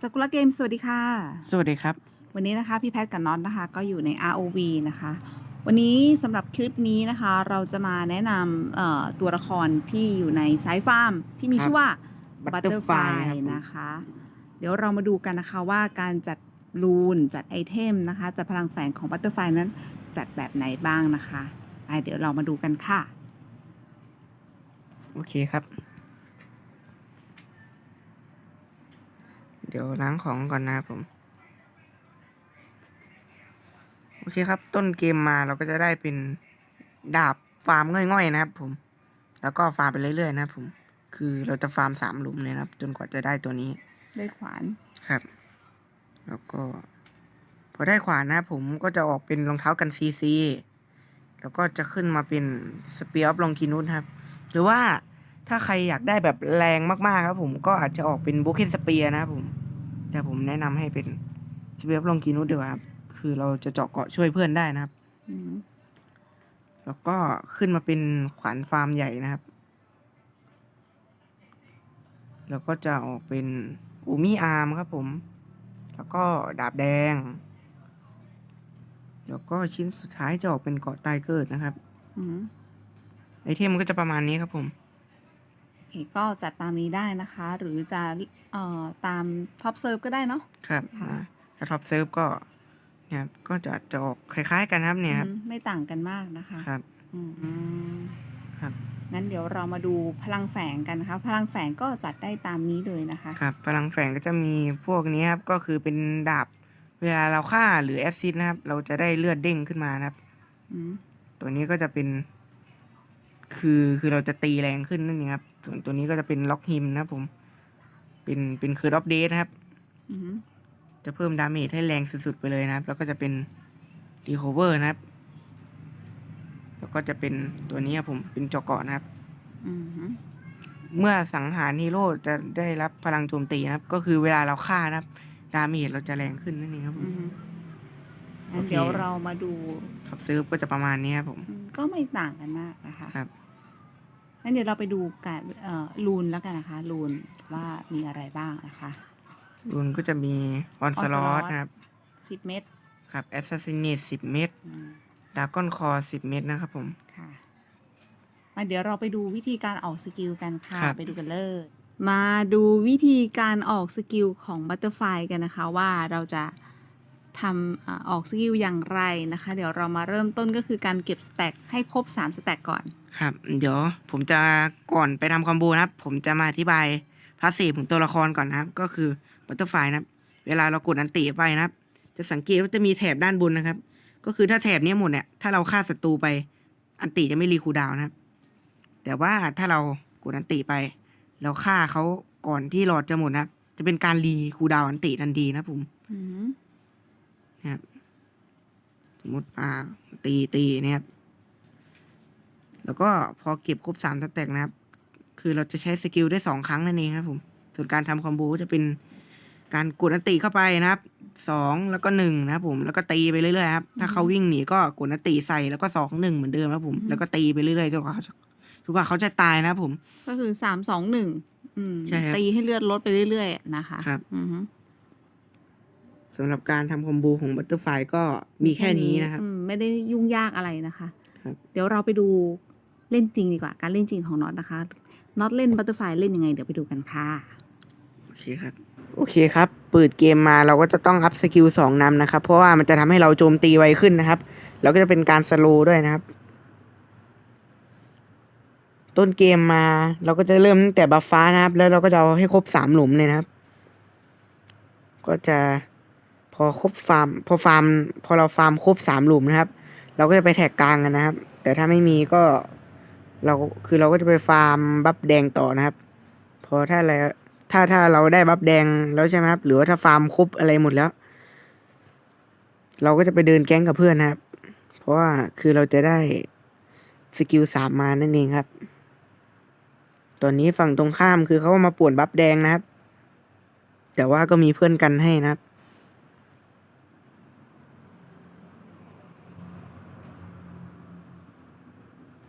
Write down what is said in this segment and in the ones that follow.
สกุลเกมสวัสดีค่ะ สวัสดีครับ วันนี้นะคะพี่แพทย์กับน็อตนะคะ ก็อยู่ใน ROV นะคะ วันนี้สำหรับคลิปนี้นะคะ เราจะมาแนะนำเอ่อตัวละครที่อยู่ในสายฟาร์ม ที่มีครับชื่อว่า Butterfly ครับผมนะคะ เดี๋ยวเรามาดูกันนะคะว่าการจัดรูนจัดไอเทมนะคะจัดพลังแฝงของ Butterfly นั้นจัดแบบไหนบ้างนะคะไปเดี๋ยวเรามาดูกันค่ะ โอเคครับ ดี๋ยวล้างของก่อนนะครับผม โอเคครับ ต้นเกมมาเราก็จะได้เป็นดาบฟาร์มง่อยๆนะครับ ผม แล้วก็ฟาร์มไปเรื่อยๆนะครับผม คือเราจะฟาร์มสามหลุมเลยนะครับ จนกว่าจะได้ตัวนี้ ได้ขวาน ครับ แล้วก็ พอได้ขวานนะครับผมก็จะออกเป็นรองเท้ากันซีซี แล้วก็จะขึ้นมาเป็นสเปียร์ออฟลองกินุสครับ หรือว่าถ้าใครอยากได้แบบแรงมาก ๆ ครับผมก็อาจจะออกเป็นโบเคนสเปียร์นะครับผม แต่ผมแนะนำให้เป็นสเปียร์ออฟลองกินุสดีกว่าครับ คือเราจะเจาะเกาะช่วยเพื่อนได้นะครับอืมแล้วก็ขึ้นมาเป็นขวานฟาร์มใหญ่นะครับ แล้วก็จะออกเป็นอูมี่อาร์มครับผม แล้วก็ดาบแดง แล้วก็ชิ้นสุดท้ายจะออกเป็นเกาะไตเกิดนะครับอืมไอเทมก็จะประมาณนี้ครับผมโอเค ก็จัดตามนี้ได้นะคะ หรือจะเอ่อตามท็อปเซิร์ฟก็ได้เนาะ ครับค่ะอ่าถ้าท็อปเซิร์ฟก็เนี่ยครับก็จะจะออกคล้ายๆกันครับเนี่ยครับอืมไม่ต่างกันมากนะคะครับ อืมครับ งั้นเดี๋ยวเรามาดูพลังแฝงกันนะคะ พลังแฝงก็จัดได้ตามนี้เลยนะคะครับพลังแฝงก็จะมีพวกนี้ครับ ก็คือเป็นดาบเวลาเราฆ่าหรือแอซซิดนะครับ เราจะได้เลือดเด้งขึ้นมานะครับ อืมตัวนี้ก็จะเป็น คือคือเราจะตีแรงขึ้นนั่นเองครับ ส่วนตัวนี้ก็จะเป็นล็อกฮิมนะครับผม เป็นเป็นคือรอบเดทนะครับ อืมจะเพิ่มดาเมจให้แรงสุดๆไปเลยนะครับ แล้วก็จะเป็นรีโคเวอร์นะครับ แล้วก็จะเป็นตัวนี้ครับผมเป็นจอเกาะนะครับ อืมเมื่อสังหารฮีโร่จะได้รับพลังโจมตีนะครับ ก็คือเวลาเราฆ่านะครับ ดาเมจเราจะแรงขึ้นนั่นเองครับผอืมมงั้นโอ เคเดี๋ยวเรามาดูท็อปซื้อก็จะประมาณนี้ครับผมอืมก็ไม่ต่างกันมากนะคะครับงั้นเดี๋ยวเราไปดูการเอ่อรูนแล้วกันนะคะรูนว่ามีอะไรบ้างนะคะรุนก็จะมีออนสลอ Onslaught ตนะครับสิบเม็ดครับแอสซัสซิน e สิบเม็ดอืมดากอนคอสิบเม็ดนะครับผมค่ะมาเดี๋ยวเราไปดูวิธีการออกสกิลกันค่ะครับไปดูกันเลยมาดูวิธีการออกสกิลของบัตเตอร์ไฟกันนะคะว่าเราจะ ทำเอ่อออกสกิลอย่างไรนะคะ เดี๋ยวเรามาเริ่มต้นก็คือการเก็บสแต็กให้ครบ3สแต็กก่อน ครับ เดี๋ยวผมจะก่อนไปทำคอมโบนะครับ ผมจะมาอธิบายพาสซีฟของตัวละครก่อนนะครับ ก็คือบัตเตอร์ไฟนะครับ เวลาเรากดอันติไปนะครับ จะสังเกตว่าจะมีแถบด้านบนนะครับ ก็คือถ้าแถบเนี้ยหมดเนี่ย ถ้าเราฆ่าศัตรูไปอันติจะไม่รีคูลดาวน์นะครับ แต่ว่าถ้าเรากดอันติไป เราฆ่าเขาก่อนที่หลอดจะหมดนะครับ จะเป็นการรีคูลดาวน์อันติทันทีนะครับผมอืม นะครับ สมมติอ่าตีตีเนี่ยครับ แล้วก็พอเก็บครบสามสแต็กนะครับ คือเราจะใช้สกิลได้สองครั้งนั่นเองครับผมส่วนการทำคอมโบก็จะเป็นการกดอันติเข้าไปนะครับสองแล้วก็หนึ่งนะครับผมแล้วก็ตีไปเรื่อยๆครับถ้าเขาวิ่งหนีก็กดอันติใส่แล้วก็สองหนึ่งเหมือนเดิมครับผม แล้วก็ตีไปเรื่อยๆจนกว่าเขาจะจนกว่าเขาจะตายนะครับผม ก็คือสามสองหนึ่งอืมใช่ครับตีให้เลือดลดไปเรื่อยๆนะคะ ครับ อือฮึ สำหรับการทำคอมโบของบัตเตอร์ไฟก็มีแค่นี้นะครับอืมไม่ได้ยุ่งยากอะไรนะคะครับเดี๋ยวเราไปดูเล่นจริงดีกว่า การเล่นจริงของน็อตนะคะน็อตเล่นบัตเตอร์ไฟเล่นยังไง เดี๋ยวไปดูกันค่ะโอเคครับโอเคครับเปิดเกมมาเราก็จะต้องอัพสกิลสองนำนะครับ เพราะว่ามันจะทำให้เราโจมตีไวขึ้นนะครับ แล้วก็จะเป็นการสโลว์ด้วยนะครับ ต้นเกมมาเราก็จะเริ่มตั้งแต่บัฟฟ้านะครับ แล้วเราก็จะเอาให้ครบสามหลุมเลยนะครับ ก็จะ พอครบฟาร์ม พอฟาร์ม พอเราฟาร์มครบสามหลุมนะครับ เราก็จะไปแท็กกลางกันนะครับ แต่ถ้าไม่มีก็เราคือเราก็จะไปฟาร์มบัฟแดงต่อนะครับ พอถ้าอะไรถ้าถ้าเราได้บัฟแดงแล้วใช่ไหมครับ หรือว่าถ้าฟาร์มครบอะไรหมดแล้ว เราก็จะไปเดินแก๊งกับเพื่อนนะครับ เพราะว่าคือเราจะได้สกิลสามมานั่นเองครับ ตอนนี้ฝั่งตรงข้ามคือเขามาป่วนบัฟแดงนะครับ แต่ว่าก็มีเพื่อนกันให้นะครับ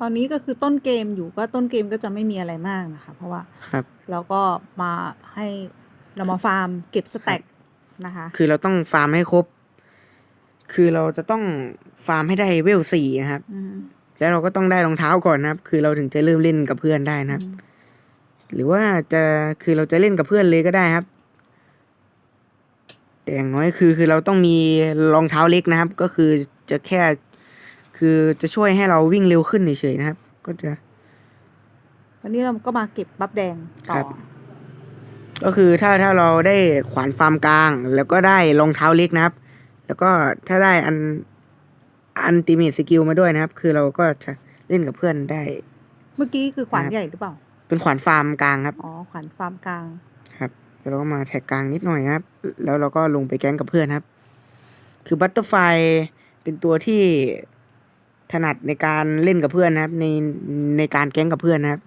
ตอนนี้ก็คือต้นเกมอยู่ก็ต้นเกมก็จะไม่มีอะไรมากนะคะ เพราะว่าครับ เราก็มาให้เรามาฟาร์มเก็บสแต็กนะคะ คือเราต้องฟาร์มให้ครบ คือเราจะต้องฟาร์มให้ได้เวลสี่นะครับ อืมแล้วเราก็ต้องได้รองเท้าก่อนนะครับ คือเราถึงจะเริ่มเล่นกับเพื่อนได้นะครับ หรือว่าจะคือเราจะเล่นกับเพื่อนเลยก็ได้ครับ แต่อย่างน้อยคือคือเราต้องมีรองเท้าเล็กนะครับ ก็คือจะแค่ คือจะช่วยให้เราวิ่งเร็วขึ้นเฉยๆนะครับ ก็จะ ตอนนี้เราก็มาเก็บบัฟแดงต่ครัอบก็คือถ้าถ้าเราได้ขวานฟาร์มกลาง แล้วก็ได้รองเท้าเล็กนะครับ แล้วก็ถ้าได้อันอันติเมตสกิลมาด้วยนะครับ คือเราก็จะเล่นกับเพื่อนได้ เมื่อกี้คือขวานครับ ใหญ่หรือเปล่า เป็นขวานฟาร์มกลางครับ อ๋อ ขวานฟาร์มกลาง ครับแล้วเราก็มาแท็กกลางนิดหน่อยนะครับ แล้วเราก็ลงไปแก๊งกับเพื่อนครับ คือบัตเตอร์ไฟเป็นตัวที่ ถนัดในการเล่นกับเพื่อนนะครับ ในในการแก๊งกับเพื่อนนะครับ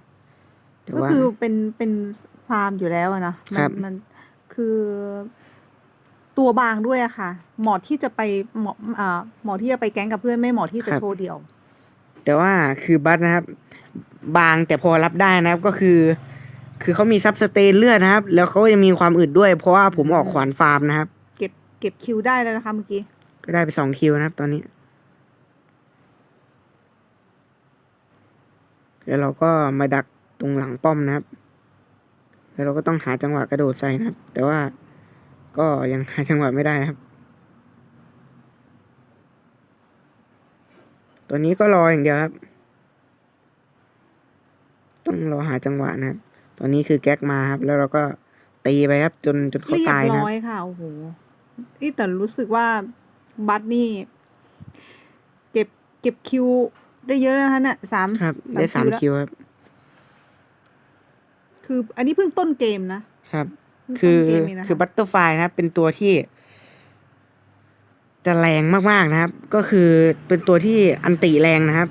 แต่ก็ว่า คือเป็นเป็นฟาร์มอยู่แล้วอะเนาะมัครับ มันคือตัวบางด้วยอะค่ะ เหมาะที่จะไปเหมาะอ่าเหมาะที่จะไปแก๊งกับเพื่อนไม่เหมาะที่จะโชว์เดี่ยว แต่ว่าคือบัตนะครับ บางแต่พอรับได้นะครับก็คือ คือเขามีซับสเตนเลือดนะครับ แล้วเขายังมีความอึดด้วย เพราะว่าผมออกขวานฟาร์มนะครับ เก็บเก็บคิวได้แล้วนะคะเมื่อกี้ ก็ได้ไปสองคิวนะครับ ตอนนี้ แล้วเราก็มาดักตรงหลังป้อมนะครับ แล้วเราก็ต้องหาจังหวะกระโดดใส่นะครับ แต่ว่าก็ยังหาจังหวะไม่ได้นะครับ ตัวนี้ก็รออย่างเดียวครับ ต้องรอหาจังหวะนะครับตอนนี้คือแก๊กมาครับ แล้วเราก็ตีไปครับ จนจนเขาเรียบตายนะคร้รับอยค่ะโอ้โหนี่แต่รู้สึกว่าบัตนี่ เก็บเก็บคิว ได้เยอะนะคะเนี่ยสามครับ ได้สามแล้วคิวครับ คือ อันนี้เพิ่งต้นเกมนะครับเพิ่งคือต้นเกมเงนะะคือบัตเตอร์ไฟนะครับ เป็นตัวที่ จะแรงมากๆนะครับ ก็คือเป็นตัวที่อันติแรงนะครับ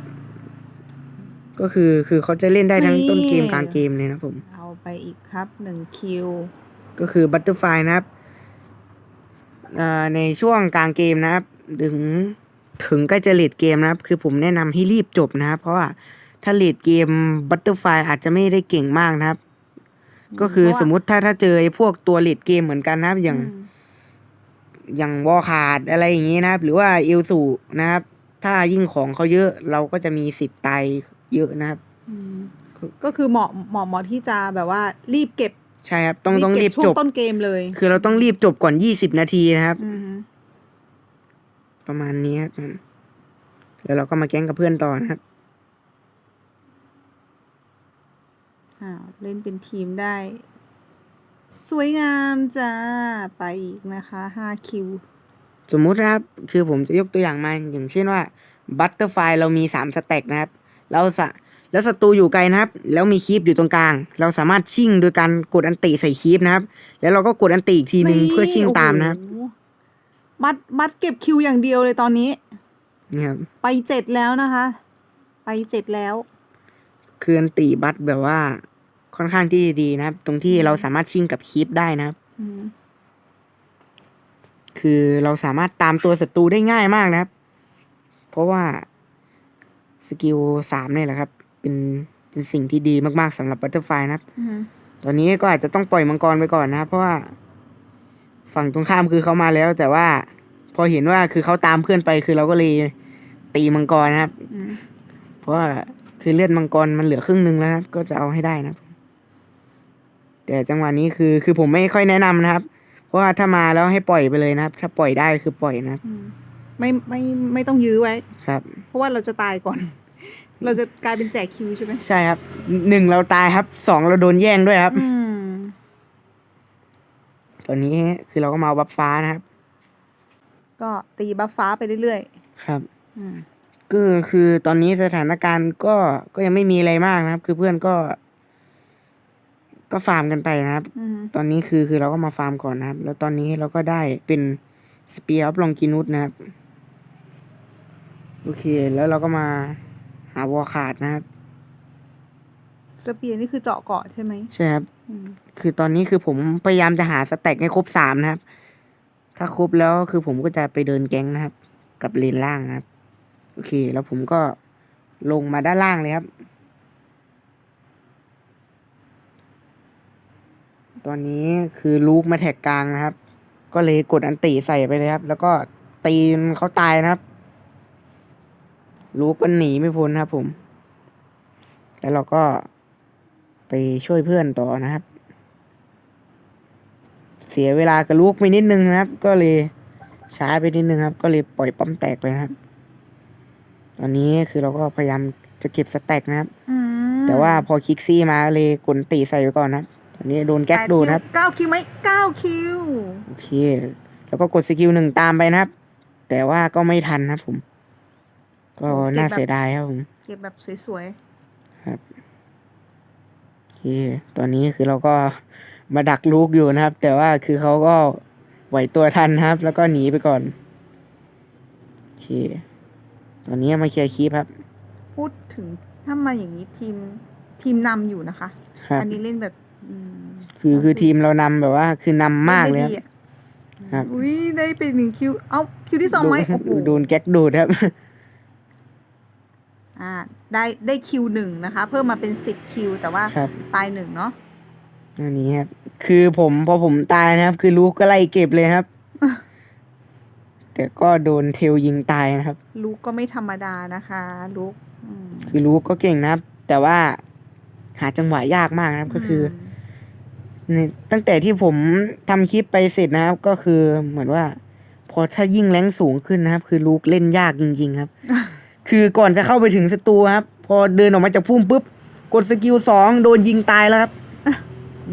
ก็คือคือเขาจะเล่นได้ทั้งต้นเกมกลางเกมเลยนะครับผมเอาไปอีกครับหนึ่งคิวก็คือบัตเตอร์ไฟนะครับอ่าในช่วงกลางเกมนะครับ ถึง ถึงใกล้จะเลดเกมนะครับ คือผมแนะนำให้รีบจบนะครับ เพราะว่าถ้าเลดเกมบัตเตอร์ไฟอาจจะไม่ได้เก่งมากนะครับ ก็คือเพราะว่าสมมุติถ้าถ้าเจอไอ้พวกตัวเลดเกมเหมือนกันนะครับ อย่างมอย่างวอลขาดอะไรอย่างนี้นะครับ หรือว่าเอลสูนะครับ ถ้ายิ่งของเขาเยอะเราก็จะมีสิทธิ์ตายเยอะนะครับอืมก็คือเหมาะเหมาะเหมาะที่จะแบบว่ารีบเก็บ ใช่ครับ ต้องต้องรีบเก็ช่วจงบต้นเกมเลย คือเราต้องรีบจบก่อนยี่สิบนาทีนะครับอืมฮึ ประมาณนี้ครับแล้วเราก็มาแก๊งกับเพื่อนต่อนะครับอ่าเล่นเป็นทีมได้ สวยงามจ้า ไปอีกนะคะห้าคิว สมมุตินะครับ คือผมจะยกตัวอย่างมาอย่างเช่นว่าบัตเตอร์ไฟเรามีสามสเต็กนะครับ เราสะแล้วศัตรูอยู่ไกลนะครับ แล้วมีคีปอยู่ตรงกลาง เราสามารถชิ่งโดยการกดอันติใส่คีปนะครับ แล้วเราก็กดอันติอีกทีหนึ่งเพื่อชิ่งตามนะครับโอ้โห มัดมัดเก็บคิวอย่างเดียวเลยตอนนี้ นี่ครับไปเจ็ดแล้วนะคะ ไปเจ็ดแล้วคืออันติบัตแบบว่า ค่อนข้างที่ดีนะครับ ตรงที่เราสามารถชิ่งกับคีปได้นะครับ อืมคือเราสามารถตามตัวศัตรูได้ง่ายมากนะครับ เพราะว่าสกิลสามเนี่ยแหละครับ เป็นเป็นสิ่งที่ดีมากๆสำหรับบัตเตอร์ไฟนะครับ อืม ตอนนี้ก็อาจจะต้องปล่อยมังกรไปก่อนนะครับเพราะว่า ฝั่งตรงข้ามคือเขามาแล้ว แต่ว่าพอเห็นว่าคือเขาตามเพื่อนไปคือเราก็เลยตีมังกรนะครับอืมเพราะว่าคือเลือดมังกรมันเหลือครึ่งหนึงแล้วนะครับ ก็จะเอาให้ได้นะครับ แต่จังหวะนี้คือคือผมไม่ค่อยแนะนำนะครับ เพราะว่าถ้ามาแล้วให้ปล่อยไปเลยนะครับ ถ้าปล่อยได้คือปล่อยนะครับอืมไม่ไม่ไม่ต้องยื้อไว้ ครับ เพราะว่าเราจะตายก่อน เราจะกลายเป็นแจกคิวใช่ไหมใช่ครับหนึ่งเราตายครับสองเราโดนแย่งด้วยครับอืม ตอนนี้คือเราก็มาเอาบัฟฟ้านะครับ ก็ตีบัฟฟ้าไปเรื่อยครับๆอืมก็คือตอนนี้สถานการณ์ก็ก็ยังไม่มีอะไรมากนะครับ คือเพื่อนก็ ก็ฟาร์มกันไปนะครับอืมตอนนี้คือคือเราก็มาฟาร์มก่อนนะครับ แล้วตอนนี้เราก็ได้เป็นสเปียร์ออฟลองกินุสนะครับ โอเค แล้วเราก็มาหาวอลขาดนะครับ สเปียร์นี่คือเจาะเกาะใช่ไหมใช่ครับ อืมคือตอนนี้คือผมพยายามจะหาสแต็กให้ครบสามนะครับ ถ้าครบแล้วคือผมก็จะไปเดินแก๊งนะครับ กับเลนล่างนะครับ โอเค แล้วผมก็ลงมาด้านล่างเลยครับตตอนนี้คือลูกมาแท็กกลางนะครับ ก็เลยกดอันติใส่ไปเลยครับ แล้วก็ตีนเขาตายนะครับ ลูกก็หนีไม่พ้นครับผม แล้วเราก็ ไปช่วยเพื่อนต่อนะครับ เสียเวลากับลูกไปนิดนึงนะครับ ก็เลยช้าไปนิดนึงครับ ก็เลยปล่อยป้อมแตกไปนะครับ ตอนนี้คือเราก็พยายามจะเก็บสแต็กนะครับอืมแต่ว่าพอคิกซี่มาก็เลยกดตีใส่ไปก่อนนะครับตอนนี้โดนแก๊กโดนนะครับเก้าคิวไหมเก้าคิวโอเค แล้วก็กดสกิลหนึ่งตามไปนะครับ แต่ว่าก็ไม่ทันนะครับผม ก็น่าเสียดายครับผม เก็บแบบสวย โอเคตอนนี้คือเราก็มาดักลูกอยู่นะครับ แต่ว่าคือเขาก็ไหวตัวทันนะครับ แล้วก็หนีไปก่อนโอเคตอนนี้มาเคลียร์คีปครับๆพูดถึงถ้ามาอย่างนี้ทีมทีมนำอยู่นะคะ ครับ อันนี้เล่นแบบอืมคือคือทีมเรานำแบบว่า คือนำมากเลยครับนได้ดีอะครับ อุ้ยได้ไปหนึ่งคิว เอ้าคิวที่สองไหมโอ้โหโดนแก๊กดูดครับ อ่าได้ได้คิวหนึ่งนะคะ เพิ่มมาเป็นสิบคิวแต่ว่าครับ ตายหนึ่งเนาะอันนี้ครับ คือผมพอผมตายนะครับ คือลูกก็ไล่เก็บเลยครับ แต่ก็โดนเทลยิงตายนะครับ ลูกก็ไม่ธรรมดานะคะลูกอืมคือลูกก็เก่งนะครับ แต่ว่าหาจังหวะยากมากนะครับก็คืออในตั้งแต่ที่ผมทำคลิปไปเสร็จนะครับ ก็คือเหมือนว่า พอถ้ายิ่งแรงสูงขึ้นนะครับ คือลูกเล่นยากจริง ๆ ครับ คือก่อนจะเข้าไปถึงศัตรูครับ พอเดินออกมาจากพุ่มปุ๊บ กดสกิลสองโดนยิงตายแล้วครับ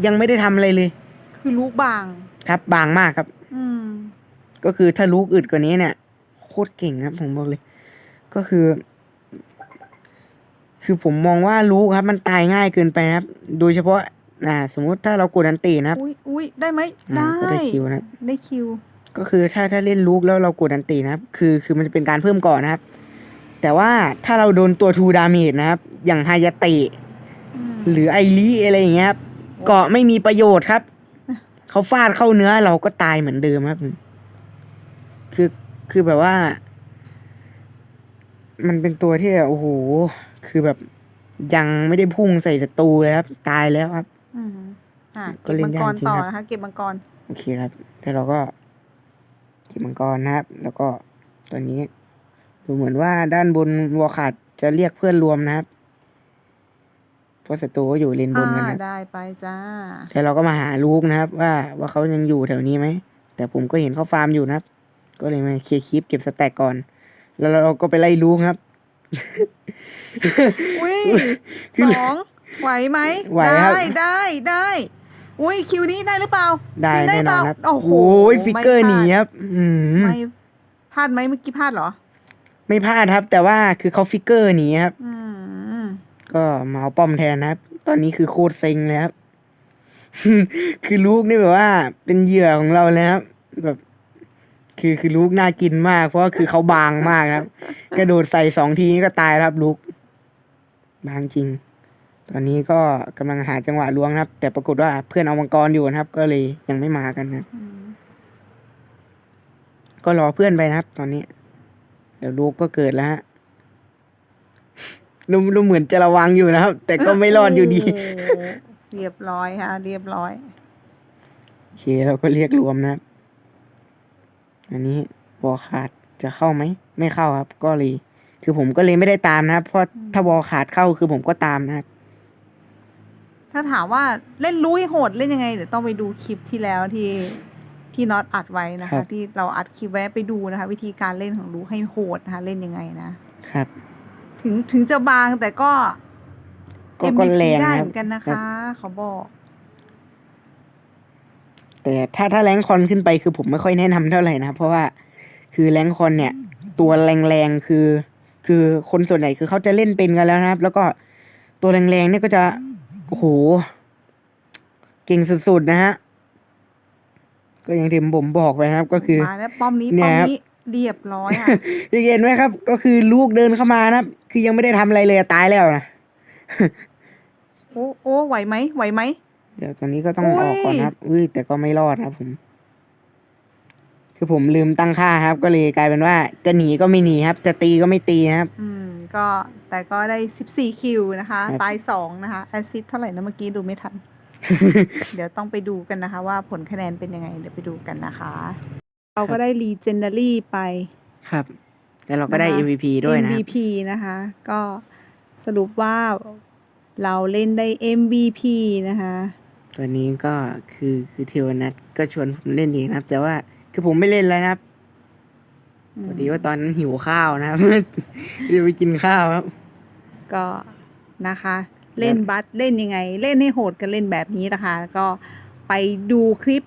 ยังไม่ได้ทำอะไรเลย คือลูกบาง ครับ บางมากครับ อืม ก็คือถ้าลูกอึดกว่านี้เนี่ย โคตรเก่งครับ ผมบอกเลย ก็คือ คือผมมองว่าลูกครับ มันตายง่ายเกินไปนะครับ โดยเฉพาะ อ่า สมมุติถ้าเรากดอันตีนะครับอุ้ยอุ้ยได้ไหม อ่าได้ ก็ได้คิวนะครับ ได้คิว ก็คือถ้าถ้าเล่นลูกแล้วเรากดอันตีนะครับ คือคือมันจะเป็นการเพิ่มก่อนนะครับ แต่ว่าถ้าเราโดนตัวทูดาเมจนะครับ อย่างไฮยาติอืมหรือไอรีอะไรอย่างเงี้ยครับเกาะไม่มีประโยชน์ครับ เขาฟาดเข้าเนื้อเราก็ตายเหมือนเดิมครับ คือคือแบบว่า มันเป็นตัวที่โอ้โห คือแบบยังไม่ได้พุ่งใส่ศัตรูเลยครับ ตายแล้วครับอืมอ่าก็เก็บเล่มันงยากกรจริงต่อครับนะคะเก็บมังกร โอเคครับ แต่เราก็ที่มังกรนะครับ แล้วก็ตอนนี้ ดูเหมือนว่าด้านบนวัวขาดจะเรียกเพื่อนรวมนะครับเพราะศัตรูก็อยู่เลนบนกันอ่านะครับได้ไปจ้าแล้วเราก็มาหาลูกนะครับ ว่าว่าเขายังอยู่แถวนี้ไหม แต่ผมก็เห็นเขาฟาร์มอยู่นะครับ ก็เลยมาเคลียร์คลิปเก็บสแต็กก่อน แล้วเราก็ไปไล่ลูกครับอุ้ยคือสองไหวไหมไหวครับได้ได้ได้อุ้ยคิวนี้ได้หรือเปล่า ได้ยิงแน่นอนเปคล่ารับ โอ้โหฟิกเกอร์หนีครับอืมไม่พลาดไหมเมื่อกี้พลาดเหรอ ไม่พลาดครับ แต่ว่าคือเขาฟิกเกอร์หนีครับอืมก็มาเอาป้อมแทนนะครับ ตอนนี้คือโคตรเซ็งเลยครับ คือลูกนี่แบบว่า เป็นเหยื่อของเราเลยครับ แบบ คือคือลูกน่ากินมาก เพราะว่าคือเขาบางมากครับ กระโดดใส่สองทีนี่ก็ตายแล้วครับลูก บางจริง ตอนนี้ก็กำลังหาจังหวะล้วงครับ แต่ปรากฏว่าเพื่อนเอามังกรอยู่นะครับ ก็เลยยังไม่มากันนะอืมก็รอเพื่อนไปนะครับ ตอนนี้ เดี๋ยวลูกก็เกิดแล้วฮะดูดูเหมือนจะระวังอยู่นะครับ แต่ก็ไม่รอดอยู่ดีโโหเรียบร้อยค่ะ เรียบร้อยโอเคเราก็เรียกรวมนะครับ อันนี้บอขาดจะเข้าไหม ไม่เข้าครับ ก็เลย คือผมก็เลยไม่ได้ตามนะครับ เพราะถ้าบอขาดเข้าคือผมก็ตามนะครับถ้าถามว่าเล่นรู้ให้โหดเล่นยังไงเดี๋ยวต้องไปดูคลิปที่แล้วที่ ที่น็อตอัดไว้นะครัคะ บ ที่เราอัดคลิปไว้ไปดูนะคะ วิธีการเล่นของรู้ให้โหดนะคะเล่นยังไงนะครับ ถึงถึงจะบางแต่ก็ ก็ก็ MVP แรงได้นะคเหรับมือนกันนะครั คะบเขาบอกแต่ถ้าถ้าแรงคอนขึ้นไปคือผมไม่ค่อยแนะนำเท่าไหร่นะครับเพราะว่าคือแรงคอนเนี่ย ตัวแรงๆคือ คือคนส่วนใหญ่คือเขาจะเล่นเป็นกันแล้วนะครับ แล้วก็ตัวแรงๆเนี่ยก็จะโอ้โหเก่งสุดๆนะฮะ ก็อย่างที่ผมบอกไปนะครับ ก็คือมาแล้วป้อมนี้เนี่ป้อยมครับนี้เรียบร้อยค่ะจะเห็นไหมครับ ก็คือลูกเดินเข้ามานะครับคือยังไม่ได้ทำอะไรเลยตายแล้วนะโอ้โอ้ไหวไหมไหวไหมเดี๋ยวตอนนี้ก็ต้องอุ้อยอกก่อนครับอุ้ยแต่ก็ไม่รอดครับ ผม คือผมลืมตั้งค่าครับ ก็เลยกลายเป็นว่า จะหนีก็ไม่หนีครับ จะตีก็ไม่ตีนะครับ อืม ก็แต่ก็ได้14คิวนะคะครับตาย2นะคะแอสซิสเท่าไหร่นะเมื่อกี้ดูไม่ทัน เดี๋ยวต้องไปดูกันนะคะ ว่าผลคะแนนเป็นยังไง เดี๋ยวไปดูกันนะคะ เราก็ได้ Legendary ไปครับ แล้วเราก็ได้นะคะ MVP ด้วยนะครับ MVP นะคะ ก็สรุปว่าเราเล่นได้ MVP นะคะ ตัวนี้ก็คือคือเทวนัทก็ชวนผมเล่นเองนะครับ แต่ว่าคือผมไม่เล่นแล้วนะครับพอดีว่าตอนนั้นหิวข้าวนะครับจะไปกินข้าวครับ ก็นะคะ เล่นบัตเล่นยังไง เล่นให้โหดกันเล่นแบบนี้นะคะ ก็ไปดูคลิป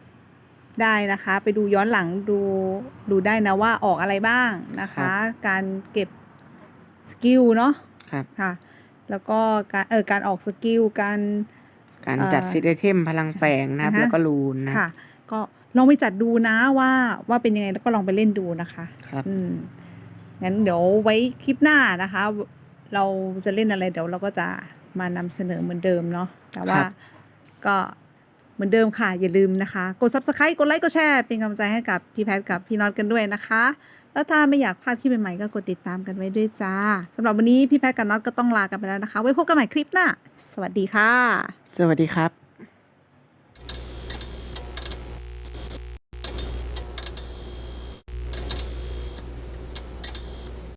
ได้นะคะ ไปดูย้อนหลังดูดูได้นะว่าออกอะไรบ้างนะคะ การเก็บสกิลเนาะครับค่ะ แล้วก็การเออการออกสกิลการการเอ่อจัดซิตไอเทมพลังแฝงนะครับอ่าฮะแล้วก็รูนนะค่ะ ก็ลองไปจัดดูนะว่าว่าเป็นยังไงแล้วก็ลองไปเล่นดูนะคะครับอืมงั้นเดี๋ยวไว้คลิปหน้านะคะ เราจะเล่นอะไรเดี๋ยวเราก็จะ มานำเสนอเหมือนเดิมเนาะแต่ว่าครับก็เหมือนเดิมค่ะ อย่าลืมนะคะ กด subscribe กดไลค์กดแชร์เป็นกำลังใจให้กับพี่แพทกับพี่น็อตกันด้วยนะคะ แล้วถ้าไม่อยากพลาดคลิปใหม่ๆก็กดติดตามกันไว้ด้วยจ้าสำหรับวันนี้พี่แพทกับน็อตก็ต้องลากันไปแล้วนะคะ ไว้พบกันใหม่คลิปหน้าสวัสดีค่ะ สวัสดีครับ